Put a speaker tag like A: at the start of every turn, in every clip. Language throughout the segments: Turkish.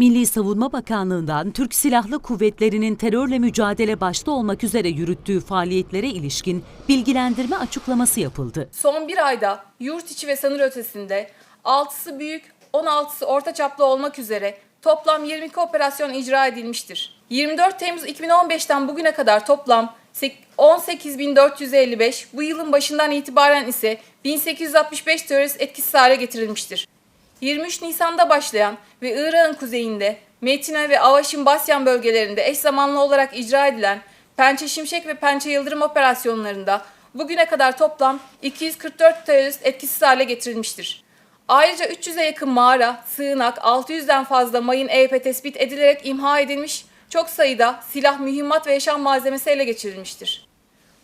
A: Milli Savunma Bakanlığı'ndan Türk Silahlı Kuvvetleri'nin terörle mücadele başta olmak üzere yürüttüğü faaliyetlere ilişkin bilgilendirme açıklaması yapıldı.
B: Son bir ayda yurt içi ve sınır ötesinde 6'sı büyük, 16'sı orta çaplı olmak üzere toplam 22 operasyon icra edilmiştir. 24 Temmuz 2015'ten bugüne kadar toplam 18.455, bu yılın başından itibaren ise 1865 terörist etkisiz hale getirilmiştir. 23 Nisan'da başlayan ve Irak'ın kuzeyinde Metine ve Avaşin Basyan bölgelerinde eş zamanlı olarak icra edilen Pençe Şimşek ve Pençe Yıldırım operasyonlarında bugüne kadar toplam 244 terörist etkisiz hale getirilmiştir. Ayrıca 300'e yakın mağara, sığınak, 600'den fazla mayın EYP tespit edilerek imha edilmiş, çok sayıda silah, mühimmat ve yaşam malzemesi ele geçirilmiştir.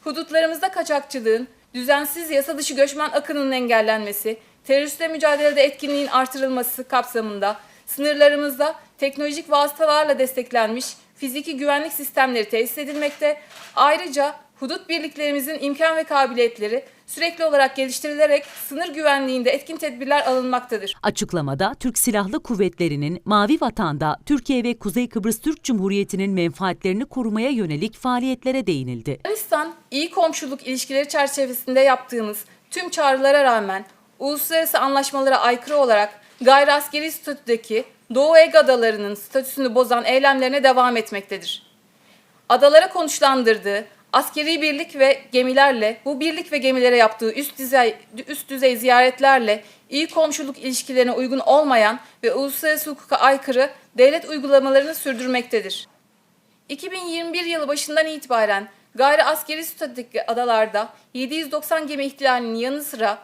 B: Hudutlarımızda kaçakçılığın, düzensiz yasa dışı göçmen akınının engellenmesi, teröristle mücadelede etkinliğin artırılması kapsamında sınırlarımızda teknolojik vasıtalarla desteklenmiş fiziki güvenlik sistemleri tesis edilmekte. Ayrıca hudut birliklerimizin imkan ve kabiliyetleri sürekli olarak geliştirilerek sınır güvenliğinde etkin tedbirler alınmaktadır.
A: Açıklamada Türk Silahlı Kuvvetleri'nin Mavi Vatan'da Türkiye ve Kuzey Kıbrıs Türk Cumhuriyeti'nin menfaatlerini korumaya yönelik faaliyetlere değinildi.
B: Yunanistan iyi komşuluk ilişkileri çerçevesinde yaptığımız tüm çağrılara rağmen uluslararası anlaşmalara aykırı olarak gayri askeri statüdeki Doğu Ege adalarının statüsünü bozan eylemlerine devam etmektedir. Adalara konuşlandırdığı askeri birlik ve gemilerle, bu birlik ve gemilere yaptığı üst düzey, üst düzey ziyaretlerle iyi komşuluk ilişkilerine uygun olmayan ve uluslararası hukuka aykırı devlet uygulamalarını sürdürmektedir. 2021 yılı başından itibaren gayri askeri statüdeki adalarda 790 gemi ihlalinin yanı sıra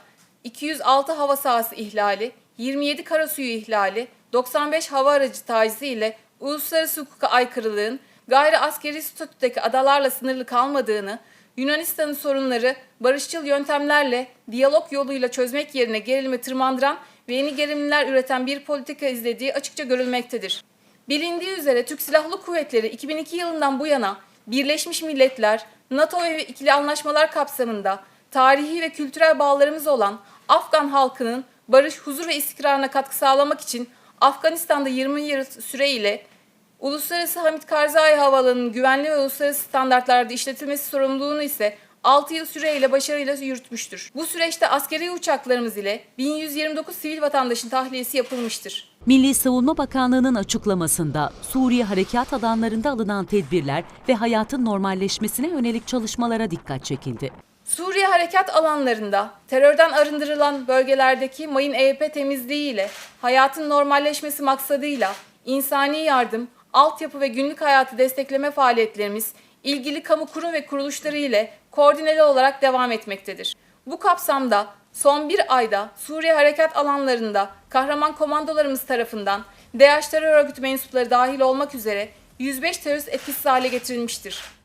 B: 206 hava sahası ihlali, 27 karasuyu ihlali, 95 hava aracı tacizi ile uluslararası hukuka aykırılığın gayri askeri statüdeki adalarla sınırlı kalmadığını, Yunanistan'ın sorunları barışçıl yöntemlerle, diyalog yoluyla çözmek yerine gerilimi tırmandıran ve yeni gerilimler üreten bir politika izlediği açıkça görülmektedir. Bilindiği üzere Türk Silahlı Kuvvetleri 2002 yılından bu yana Birleşmiş Milletler, NATO ve ikili anlaşmalar kapsamında tarihi ve kültürel bağlarımız olan Afgan halkının barış, huzur ve istikrarına katkı sağlamak için Afganistan'da 20 yıl süreyle Uluslararası Hamit Karzai Havaalanı'nın güvenli ve uluslararası standartlarda işletilmesi sorumluluğunu ise 6 yıl süreyle başarıyla yürütmüştür. Bu süreçte askeri uçaklarımız ile 1129 sivil vatandaşın tahliyesi yapılmıştır.
A: Milli Savunma Bakanlığı'nın açıklamasında Suriye harekat alanlarında alınan tedbirler ve hayatın normalleşmesine yönelik çalışmalara dikkat çekildi.
B: Suriye harekat alanlarında terörden arındırılan bölgelerdeki mayın EYP temizliği ile hayatın normalleşmesi maksadıyla insani yardım, altyapı ve günlük hayatı destekleme faaliyetlerimiz ilgili kamu kurum ve kuruluşları ile koordineli olarak devam etmektedir. Bu kapsamda son bir ayda Suriye harekat alanlarında kahraman komandolarımız tarafından DAEŞ terör örgütü mensupları dahil olmak üzere 105 terörist etkisiz hale getirilmiştir.